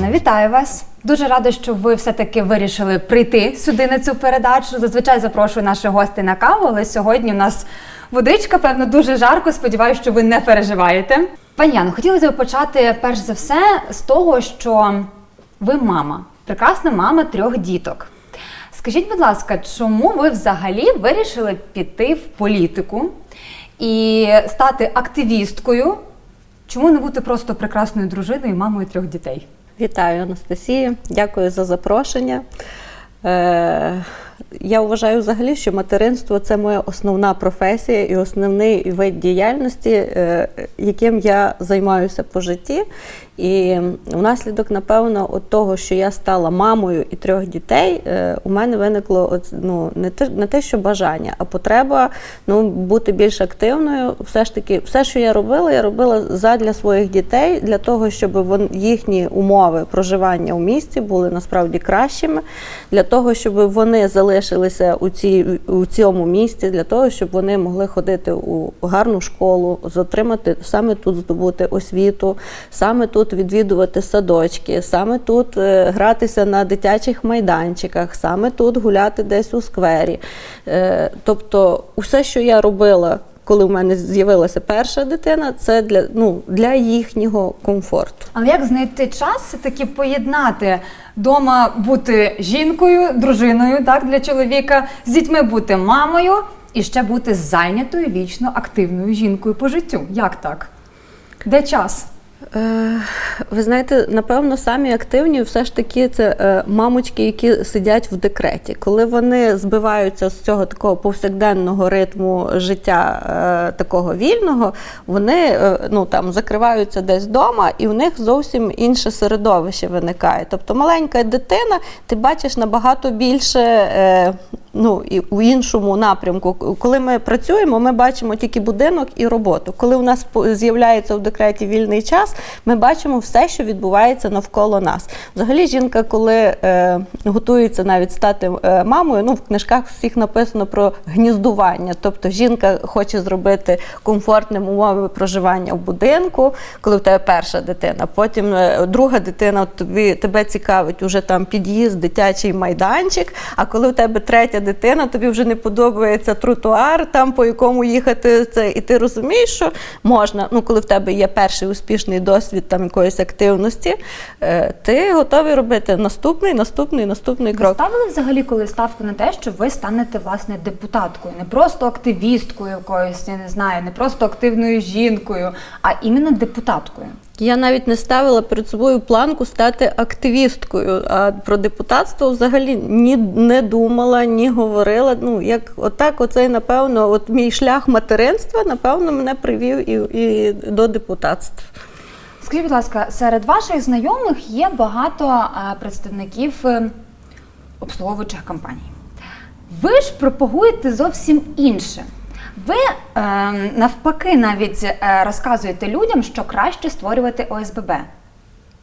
Вітаю вас. Дуже рада, що ви все-таки вирішили прийти сюди на цю передачу. Зазвичай запрошую наших гостей на каву, але сьогодні у нас водичка, певно, дуже жарко. Сподіваюся, що ви не переживаєте. Пані Яно, хотілося б почати перш за все з того, що ви мама, прекрасна мама трьох діток. Скажіть, будь ласка, чому ви взагалі вирішили піти в політику і стати активісткою? Чому не бути просто прекрасною дружиною і мамою трьох дітей? Вітаю, Анастасія. Дякую за запрошення. Я вважаю взагалі, що материнство це моя основна професія і основний вид діяльності, е, яким я займаюся по житті. І внаслідок, напевно, от того, що я стала мамою і трьох дітей, е, у мене виникло от, ну, не те, не те, що бажання, а потреба ну, бути більш активною. Все ж таки, все, що я робила, я робила задля своїх дітей, для того, щоб їхні умови проживання у місті були насправді кращими, для того, щоб вони залишилися у, цій, у цьому місці для того, щоб вони могли ходити у гарну школу, отримати саме тут здобути освіту, саме тут відвідувати садочки, саме тут е, гратися на дитячих майданчиках, саме тут гуляти десь у сквері. Е, тобто, усе, що я робила. Коли в мене з'явилася перша дитина, це для ну для їхнього комфорту. Але як знайти час все-таки поєднати дома бути жінкою, дружиною, так для чоловіка, з дітьми бути мамою і ще бути зайнятою вічно активною жінкою по життю? Як так? Де час? Е, Ви знаєте, напевно, самі активні все ж таки це е, мамочки, які сидять в декреті. Коли вони збиваються з цього такого повсякденного ритму життя е, такого вільного, вони ну там закриваються десь вдома, і в них зовсім інше середовище виникає. Тобто маленька дитина, ти бачиш набагато більше. Ну і у іншому напрямку, коли ми працюємо, ми бачимо тільки будинок і роботу. Коли у нас з'являється в декреті вільний час, ми бачимо все, що відбувається навколо нас. Взагалі, жінка, коли е, готується навіть стати е, мамою, ну в книжках всіх написано про гніздування. Тобто жінка хоче зробити комфортним умови проживання в будинку, коли в тебе перша дитина. Потім е, друга дитина тобі тебе цікавить уже там під'їзд, дитячий майданчик. А коли у тебе третя дитина, тобі вже не подобається тротуар, там по якому їхати це, і ти розумієш, що можна. Ну, коли в тебе є перший успішний досвід там якоїсь активності, е, ти готовий робити наступний, наступний, наступний Ви крок. ставили взагалі коли ставку на те, що ви станете власне депутаткою, не просто активісткою якоюсь, я не знаю, не просто активною жінкою, а іменно депутаткою. Я навіть не ставила перед собою планку стати активісткою. А про депутатство взагалі ні не думала, ні говорила. Ну як отак, оцей напевно, от мій шлях материнства, напевно, мене привів і, і до депутатства. Скажіть, будь ласка, серед ваших знайомих є багато е, представників е, обслуговуючих компаній. Ви ж пропагуєте зовсім інше. Ви е, навпаки навіть е, розказуєте людям, що краще створювати ОСББ.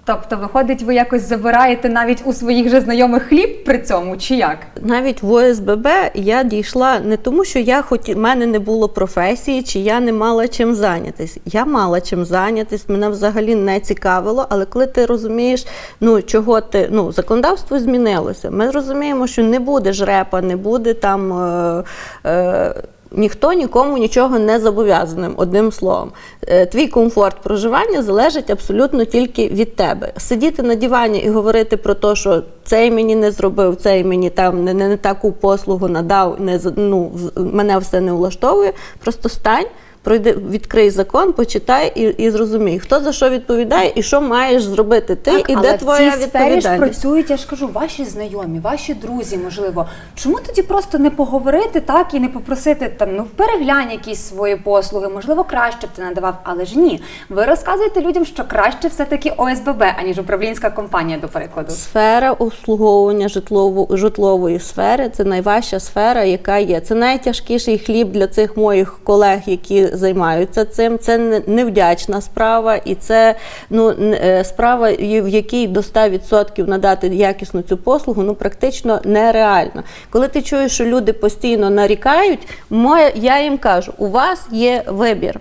Тобто, виходить, ви якось забираєте навіть у своїх же знайомих хліб при цьому, чи як? Навіть в ОСББ я дійшла не тому, що я хоті... в мене не було професії, чи я не мала чим зайнятись. Я мала чим зайнятись, мене взагалі не цікавило. Але коли ти розумієш, ну чого ти ну законодавство змінилося. Ми розуміємо, що не буде жрепа, не буде там. Е... Е... Ніхто нікому нічого не зобов'язаним, одним словом. Е, Твій комфорт проживання залежить абсолютно тільки від тебе. Сидіти на дивані і говорити про те, що цей мені не зробив, цей мені там не, не, не таку послугу надав, не ну, мене все не влаштовує. Просто стань. Пройди, відкрий закон, почитай і, і зрозумій, хто за що відповідає і що маєш зробити ти, і але де твоя в цій сфері ж працюють, я ж кажу, ваші знайомі, ваші друзі, можливо. Чому тоді просто не поговорити так і не попросити там, ну переглянь якісь свої послуги, можливо, краще б ти надавав, але ж ні. Ви розказуєте людям, що краще все-таки ОСББ, аніж управлінська компанія, до прикладу. Сфера обслуговування житлово, житлової сфери це найважча сфера, яка є. Це найтяжкіший хліб для цих моїх колег, які займаються цим. Це не- невдячна справа, і це ну е, справа, в якій до 100% надати якісну цю послугу, ну практично нереально. Коли ти чуєш, що люди постійно нарікають, моє, я їм кажу: у вас є вибір.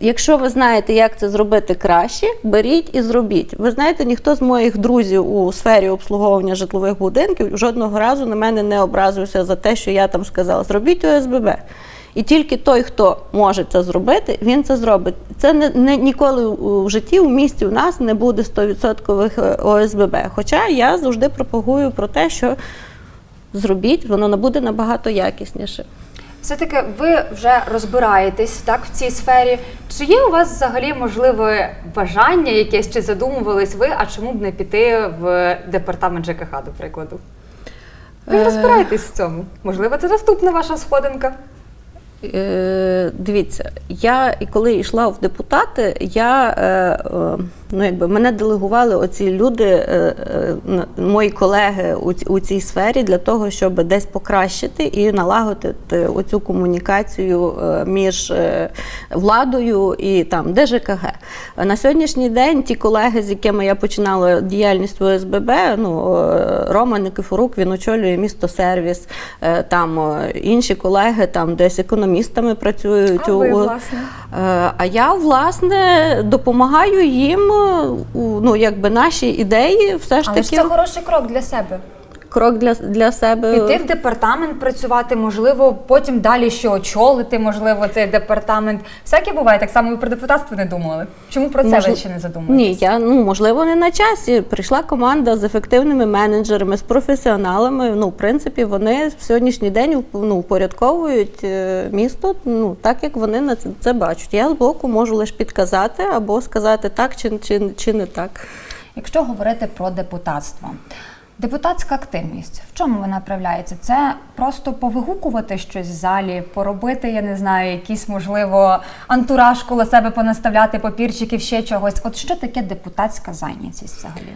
якщо ви знаєте, як це зробити краще, беріть і зробіть. Ви знаєте, ніхто з моїх друзів у сфері обслуговування житлових будинків жодного разу на мене не образився за те, що я там сказала, зробіть ОСББ. І тільки той, хто може це зробити, він це зробить. Це не, не ніколи в житті у місті у нас не буде 100% ОСББ. Хоча я завжди пропагую про те, що зробіть, воно буде набагато якісніше. Все-таки ви вже розбираєтесь так в цій сфері. Чи є у вас взагалі можливе бажання якесь, чи задумувались ви, а чому б не піти в департамент ЖКХ, до прикладу? Ви Е. розбираєтесь в цьому. Можливо, це наступна ваша сходинка. Е, дивіться, я і коли йшла в депутати, я е, е, ну якби мене делегували оці люди, мої колеги у, цій сфері для того, щоб десь покращити і налагодити оцю комунікацію між владою і там ДЖКГ. На сьогоднішній день ті колеги, з якими я починала діяльність в ОСББ, ну е, Рома Никифорук, він очолює місто сервіс, там інші колеги там десь економістами працюють. А ви, власне? Е, А я власне допомагаю їм ну якби наші ідеї, все ж Але ж таки це хороший крок для себе. Крок для, для себе. Піти в департамент працювати, можливо, потім далі ще очолити, можливо, цей департамент. Всяке буває, так само і про депутатство не думали. Чому про це ви Можливо- ще не задумуєтесь? Ні, я ну можливо не на часі. Прийшла команда з ефективними менеджерами, з професіоналами. Ну, в принципі, вони в сьогоднішній день ну, упорядковують е, місто, ну так як вони на це, це бачать. Я з боку можу лише підказати або сказати так чи, чи, чи не так. Якщо говорити про депутатство, депутатська активність, в чому вона проявляється? Це просто повигукувати щось в залі, поробити, я не знаю, якісь, можливо, антураж коло себе понаставляти папірчиків, ще чогось. От що таке депутатська зайнятість взагалі?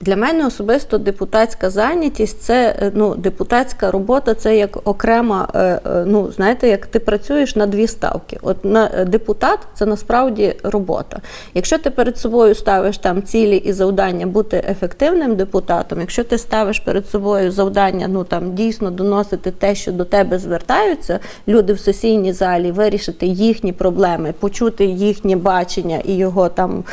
Для мене особисто депутатська зайнятість це е, ну, депутатська робота, це як окрема, е, е, ну знаєте, як ти працюєш на дві ставки. От на депутат це насправді робота. Якщо ти перед собою ставиш там цілі і завдання бути ефективним депутатом, якщо ти ставиш перед собою завдання, ну там дійсно доносити те, що до тебе звертаються, люди в сесійній залі, вирішити їхні проблеми, почути їхнє бачення і його там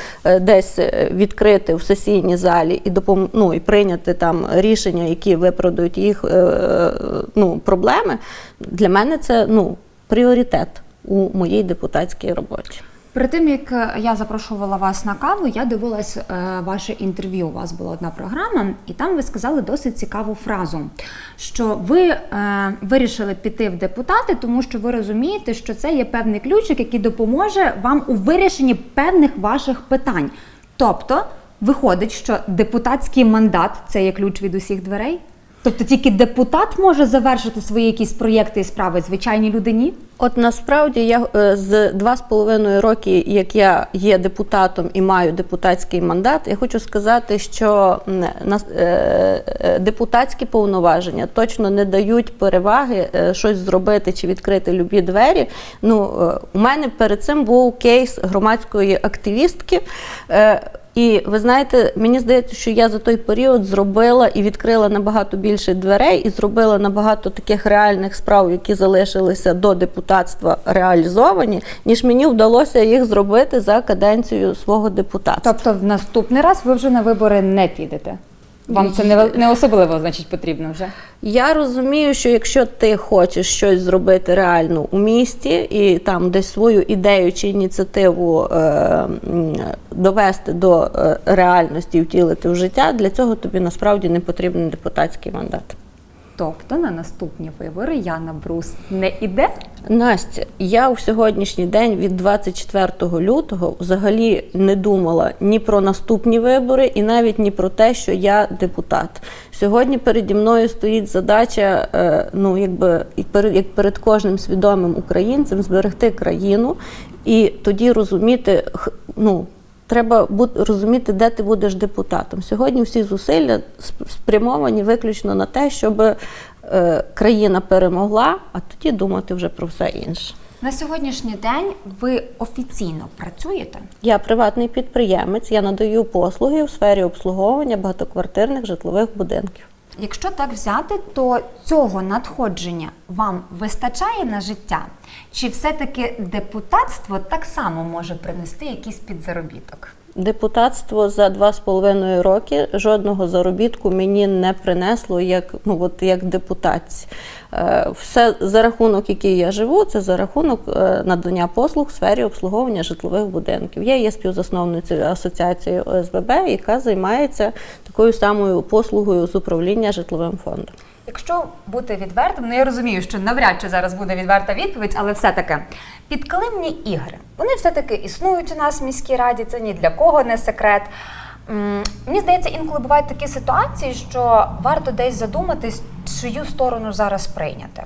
десь відкрити в сесійній залі і допом... ну, і прийняти там рішення, які виправдають їх е, ну, проблеми. Для мене це ну, пріоритет у моїй депутатській роботі. Перед тим як е, я запрошувала вас на каву, я дивилась е, ваше інтерв'ю. У вас була одна програма, і там ви сказали досить цікаву фразу, що ви вирішили піти в депутати, тому що ви розумієте, що це є певний ключик, який допоможе вам у вирішенні певних ваших питань. Тобто, виходить, що депутатський мандат це є ключ від усіх дверей. Тобто тільки депутат може завершити свої якісь проєкти і справи звичайній людині? От насправді я е, з два з половиною роки, як я є депутатом і маю депутатський мандат, я хочу сказати, що е, е, депутатські повноваження точно не дають переваги щось зробити чи відкрити любі двері. Ну у мене перед цим був кейс громадської активістки. І ви знаєте, мені здається, що я за той період зробила і відкрила набагато більше дверей, і зробила набагато таких реальних справ, які залишилися до депутатства реалізовані, ніж мені вдалося їх зробити за каденцію свого депутата. Тобто в наступний раз ви вже на вибори не підете. Вам це не, не особливо, значить, потрібно вже. Я розумію, що якщо ти хочеш щось зробити реально у місті і там десь свою ідею чи ініціативу е, довести до е, реальності і втілити в життя, для цього тобі насправді не потрібен депутатський мандат. Тобто на наступні вибори Яна Брус не іде? Настя, я у сьогоднішній день від 24 лютого взагалі не думала ні про наступні вибори, і навіть ні про те, що я депутат. Сьогодні переді мною стоїть задача, е, ну якби як перед кожним свідомим українцем зберегти країну і тоді розуміти, ну. Треба розуміти, де ти будеш депутатом. Сьогодні всі зусилля спрямовані виключно на те, щоб е, країна перемогла, а тоді думати вже про все інше. На сьогоднішній день ви офіційно працюєте? Я приватний підприємець, я надаю послуги у сфері обслуговування багатоквартирних житлових будинків. Якщо так взяти, то цього надходження вам вистачає на життя? Чи все-таки депутатство так само може принести якийсь підзаробіток? Депутатство за два з половиною роки жодного заробітку мені не принесло як ну от як депутатці. Е, Все за рахунок, який я живу, це за рахунок е, надання послуг в сфері обслуговування житлових будинків. Я є співзасновницею асоціації ОСББ, яка займається такою самою послугою з управління житловим фондом. Якщо бути відвертим, ну я розумію, що навряд чи зараз буде відверта відповідь, але все-таки підкилимні ігри. Вони все-таки існують у нас в міській раді, це ні для кого не секрет. Мені здається, інколи бувають такі ситуації, що варто десь задуматись, чию сторону зараз прийняти.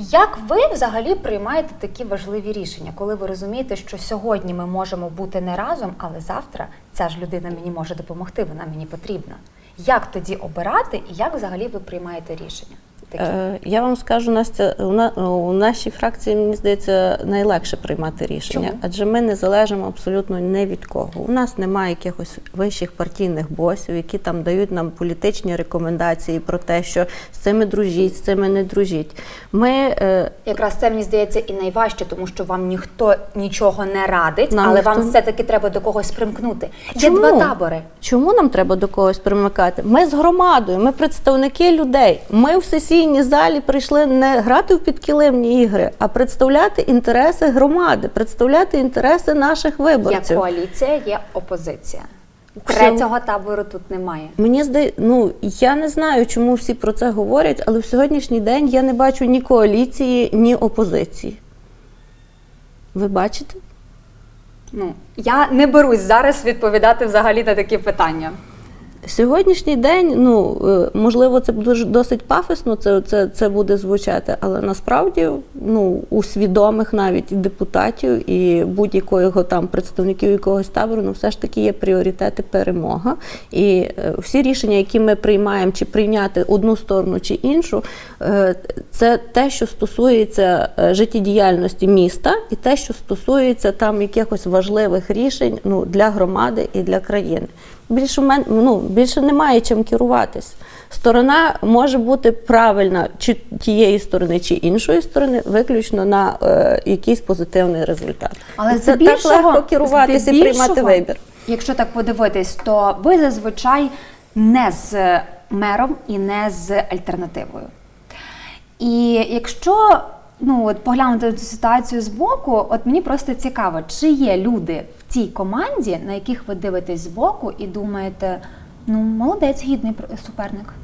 Як ви взагалі приймаєте такі важливі рішення, коли ви розумієте, що сьогодні ми можемо бути не разом, але завтра ця ж людина мені може допомогти, вона мені потрібна. Як тоді обирати і як взагалі ви приймаєте рішення? Такі? Е, Я вам скажу, Настя, у, на, у нашій фракції, мені здається, найлегше приймати рішення, Чому? адже ми не залежимо абсолютно ні від кого. У нас немає якихось вищих партійних босів, які там дають нам політичні рекомендації про те, що з цими дружіть, з цими не дружіть. Ми е, Якраз це мені здається і найважче, тому що вам ніхто нічого не радить, Нам але ніхто- вам все-таки треба до когось примкнути. Є Чому? два табори. Чому нам треба до когось примикати? Ми з громадою, ми представники людей. Ми в сесійній залі прийшли не грати в підкилимні ігри, а представляти інтереси громади, представляти інтереси наших Є виборців. коаліція, є опозиція. Третього табору тут немає. Мені здає, ну я не знаю, чому всі про це говорять, але в сьогоднішній день я не бачу ні коаліції, ні опозиції. Ви бачите? Ну я не берусь зараз відповідати взагалі на такі питання. Сьогоднішній день, ну е, можливо, це дуже досить пафосно, це, це, це буде звучати, але насправді ну, у свідомих навіть депутатів і будь-якого там представників якогось табору, ну все ж таки є пріоритети перемога. І е, всі рішення, які ми приймаємо, чи прийняти одну сторону чи іншу, е, це те, що стосується е, життєдіяльності міста, і те, що стосується там якихось важливих рішень ну, для громади і для країни. Більше мен, ну, більше немає чим керуватись. Сторона може бути правильна чи тієї сторони, чи іншої сторони, виключно на е, якийсь позитивний результат. Але І це так легко керуватися і приймати вибір. Якщо так подивитись, то ви зазвичай не з мером і не з альтернативою. І якщо ну, от поглянути цю ситуацію збоку, от мені просто цікаво, чи є люди в цій команді, на яких ви дивитесь збоку і думаєте, ну молодець, гідний суперник.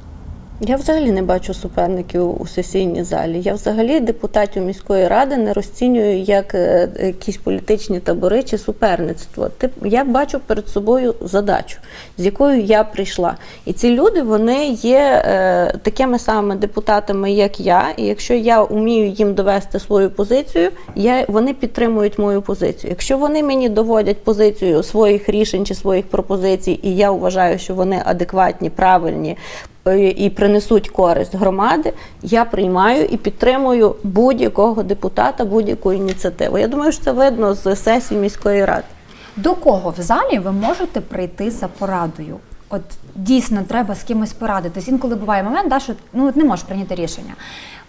Я взагалі не бачу суперників у сесійній залі. Я взагалі депутатів міської ради не розцінюю як е, якісь політичні табори чи суперництво. Я бачу перед собою задачу, з якою я прийшла. І ці люди вони є е, такими самими депутатами, як я. І якщо я вмію їм довести свою позицію, я, вони підтримують мою позицію. Якщо вони мені доводять позицію своїх рішень чи своїх пропозицій, і я вважаю, що вони адекватні, правильні і принесуть користь громади, я приймаю і підтримую будь-якого депутата, будь-яку ініціативу. Я думаю, що це видно з сесії міської ради. До кого в залі ви можете прийти за порадою? От дійсно треба з кимось порадитись. Інколи буває момент, да, що ну не можеш прийняти рішення.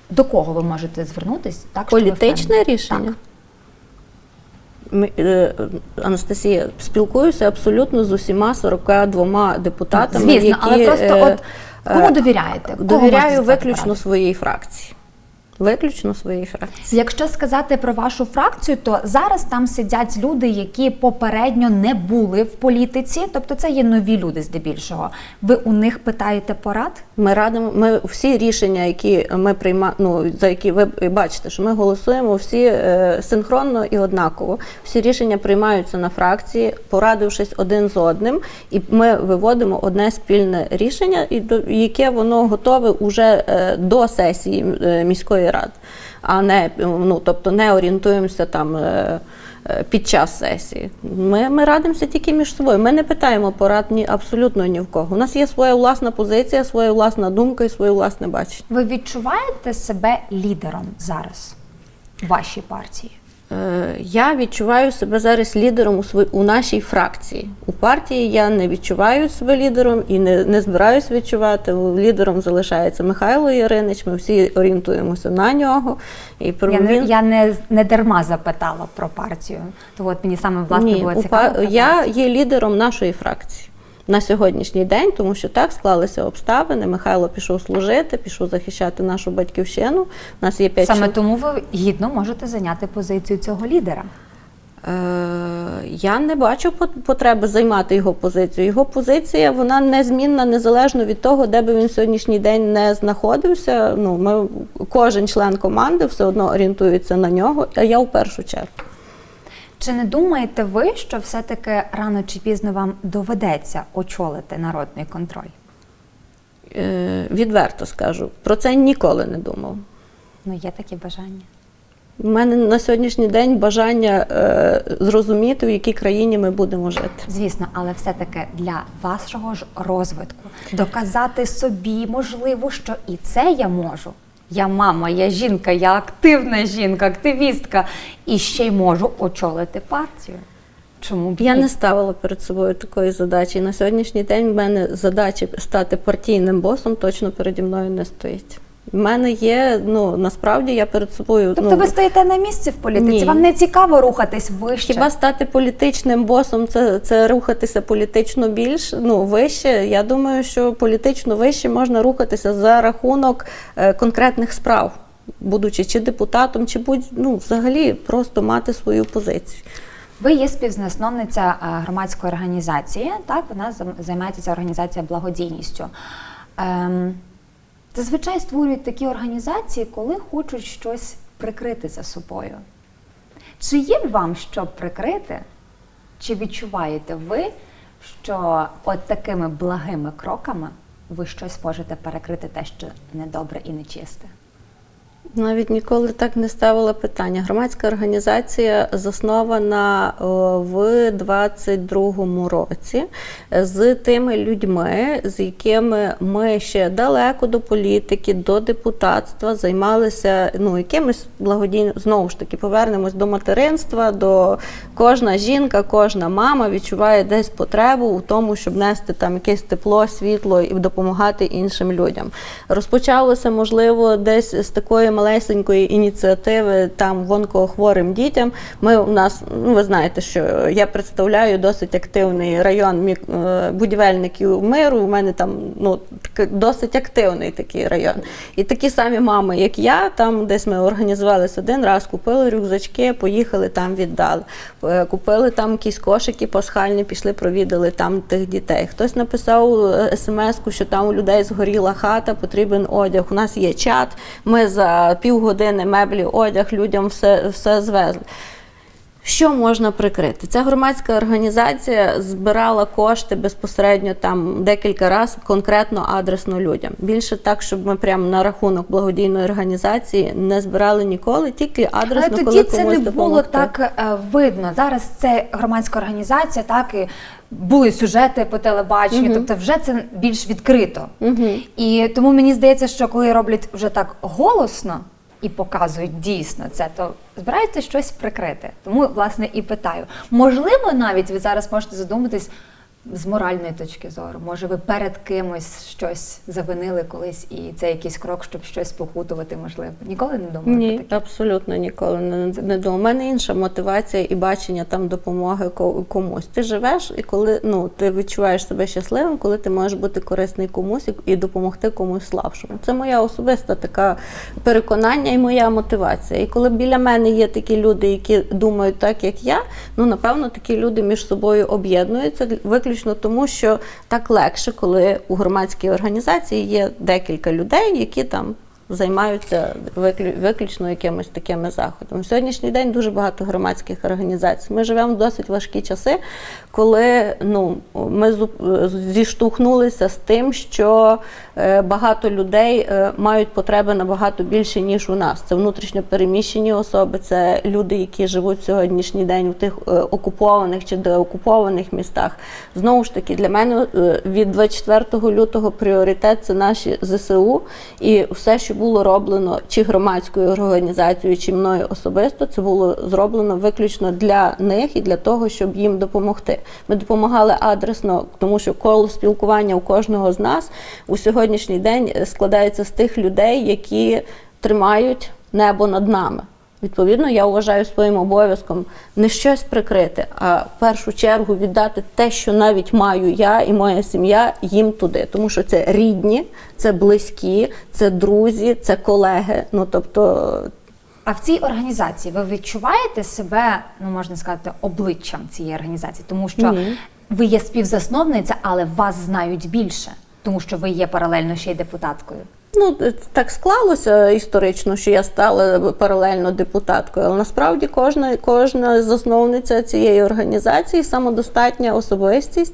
До кого ви можете звернутись? Так, Політичне рішення. Так. Ми, е, Анастасія, спілкуюся абсолютно з усіма 42 депутатами. Звісно, які, але просто е, от кому е, довіряєте? Кого Довіряю виключно своїй фракції. Виключно своїй фракції. Якщо сказати про вашу фракцію, то зараз там сидять люди, які попередньо не були в політиці, тобто це є нові люди здебільшого. Ви у них питаєте порад? Ми радимо, ми всі рішення, які ми приймаємо, ну за які ви бачите, що ми голосуємо всі е, синхронно і однаково. Всі рішення приймаються на фракції, порадившись один з одним, і ми виводимо одне спільне рішення, і до яке воно готове уже е, до сесії е, міської ради, а не ну тобто не орієнтуємося там. е, е, Під час сесії ми, ми радимося тільки між собою. Ми не питаємо порад ні абсолютно ні в кого. У нас є своя власна позиція, своя власна думка і своє власне бачення. Ви відчуваєте себе лідером зараз в вашій партії? Е, Я відчуваю себе зараз лідером у свої, у нашій фракції. У партії я не відчуваю себе лідером і не, не збираюсь відчувати. Лідером залишається Михайло Яринич. Ми всі орієнтуємося на нього. І про Я, не, я не, не дарма запитала про партію. То от мені саме власне Ні, було цікаво. па- про я є лідером нашої фракції на сьогоднішній день, тому що так склалися обставини. Михайло пішов служити, пішов захищати нашу батьківщину. У нас є п'ять Саме тому ви гідно можете зайняти позицію цього лідера. Е, Я не бачу пот- потреби займати його позицію. Його позиція вона незмінна незалежно від того, де би він сьогоднішній день не знаходився. Ну, ми, кожен член команди все одно орієнтується на нього, а я в першу чергу. Чи не думаєте ви, що все-таки рано чи пізно вам доведеться очолити народний контроль? Е, Відверто скажу, про це ніколи не думав. Ну, є такі бажання. У мене на сьогоднішній день бажання е, зрозуміти, в якій країні ми будемо жити. Звісно, але все-таки для вашого ж розвитку доказати собі, можливо, що і це я можу. Я мама, я жінка, я активна жінка, активістка, і ще й можу очолити партію. Чому б Я не ставила перед собою такої задачі. І на сьогоднішній день в мене задачі стати партійним босом точно переді мною не стоїть. В мене є, ну насправді я перед собою. Тобто ну, ви стоїте на місці в політиці, Ні. вам не цікаво рухатись вище. Хіба стати політичним босом це, це рухатися політично більш ну вище? Я думаю, що політично вище можна рухатися за рахунок е, конкретних справ, будучи чи депутатом, чи будь ну взагалі просто мати свою позицію. Ви є співзасновниця е, громадської організації, так вона займається ця організація благодійністю. Ем, зазвичай створюють такі організації, коли хочуть щось прикрити за собою. Чи є вам що прикрити? Чи відчуваєте ви, що от такими благими кроками ви щось можете перекрити те, що недобре і нечисте? Навіть ніколи так не ставила питання. Громадська організація заснована в 22-му році з тими людьми, з якими ми ще далеко до політики, до депутатства займалися ну, якимось благодійним. Знову ж таки, повернемось до материнства, до кожна жінка, кожна мама відчуває десь потребу у тому, щоб нести там якесь тепло, світло і допомагати іншим людям. Розпочалося, можливо, десь з такої малесенької ініціативи там в онкохворим дітям. Ми у нас, ну ви знаєте, що я представляю досить активний район е, будівельників миру. У мене там ну досить активний такий район. І такі самі мами, як я, там десь ми організувалися один раз, купили рюкзачки, поїхали там, віддали. Е, Купили там якісь кошики пасхальні, пішли, провідали там тих дітей. Хтось написав смс-ку, що там у людей згоріла хата, потрібен одяг. У нас є чат. Ми за півгодини меблі, одяг людям все, все звезли. Що можна прикрити? Ця громадська організація збирала кошти безпосередньо там декілька разів конкретно адресно людям. Більше так, щоб ми прямо на рахунок благодійної організації не збирали ніколи, тільки адресно, Але коли тоді це комусь не було допомогти. так е, видно. Зараз це громадська організація, так і були сюжети по телебаченню, тобто вже це більш відкрито. І тому мені здається, що коли роблять вже так голосно і показують дійсно це, то збираються щось прикрити. Тому власне і питаю. Можливо, навіть ви зараз можете задуматись. З моральної точки зору, може, ви перед кимось щось завинили колись, і це якийсь крок, щоб щось покутувати, можливо. Ніколи не думали про Ні, таке? абсолютно ніколи не, не думав. У мене інша мотивація і бачення там допомоги комусь. Ти живеш, і коли ну ти відчуваєш себе щасливим, коли ти можеш бути корисний комусь і, і допомогти комусь слабшому. Це моя особиста така переконання і моя мотивація. І коли біля мене є такі люди, які думають так, як я, ну напевно такі люди між собою об'єднуються виключно тому, що так легше, коли у громадській організації є декілька людей, які там займаються виклю- виключно якимись такими заходами. В сьогоднішній день дуже багато громадських організацій. Ми живемо в досить важкі часи, коли ну, ми зіштовхнулися з тим, що е, багато людей е, мають потреби набагато більше, ніж у нас. Це внутрішньо переміщені особи, це люди, які живуть сьогоднішній день у тих е, окупованих чи деокупованих містах. Знову ж таки, для мене від 24 лютого пріоритет це наші ЗСУ і все, що було роблено чи громадською організацією, чи мною особисто, це було зроблено виключно для них і для того, щоб їм допомогти. Ми допомагали адресно, тому що коло спілкування у кожного з нас у сьогоднішній день складається з тих людей, які тримають небо над нами. Відповідно, я вважаю своїм обов'язком не щось прикрити, а в першу чергу віддати те, що навіть маю я і моя сім'я їм туди. Тому що це рідні, це близькі, це друзі, це колеги. Ну тобто, А в цій організації ви відчуваєте себе, ну можна сказати, обличчям цієї організації, тому що Ні. ви є співзасновниця, але вас знають більше, тому що ви є паралельно ще й депутаткою. Ну, так склалося історично, що я стала паралельно депутаткою. Але насправді кожна, кожна засновниця цієї організації самодостатня особистість,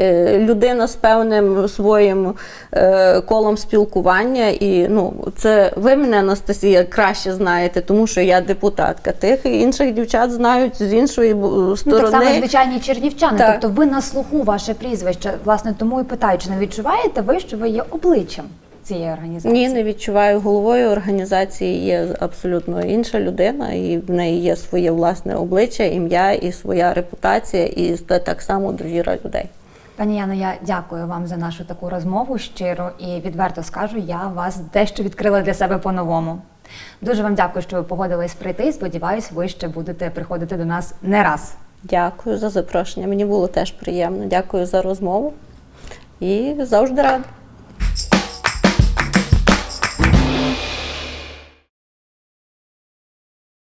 е, людина з певним своїм е, колом спілкування. І ну, це ви мене, Анастасія, краще знаєте, тому що я депутатка. Тих інших дівчат знають з іншої бу- Ну, так само звичайні чернівчани. Так. Тобто ви на слуху ваше прізвище. Власне, тому і питаю, чи не відчуваєте ви, що ви є обличчям цієї організації? Ні, не відчуваю. Головою організації є абсолютно інша людина, і в неї є своє власне обличчя, ім'я і своя репутація, і так само довіра людей. Пані Яно, я дякую вам за нашу таку розмову щиро і відверто скажу, я вас дещо відкрила для себе по-новому. Дуже вам дякую, що ви погодились прийти. Сподіваюсь, ви ще будете приходити до нас не раз. Дякую за запрошення. Мені було теж приємно. Дякую за розмову і завжди рада.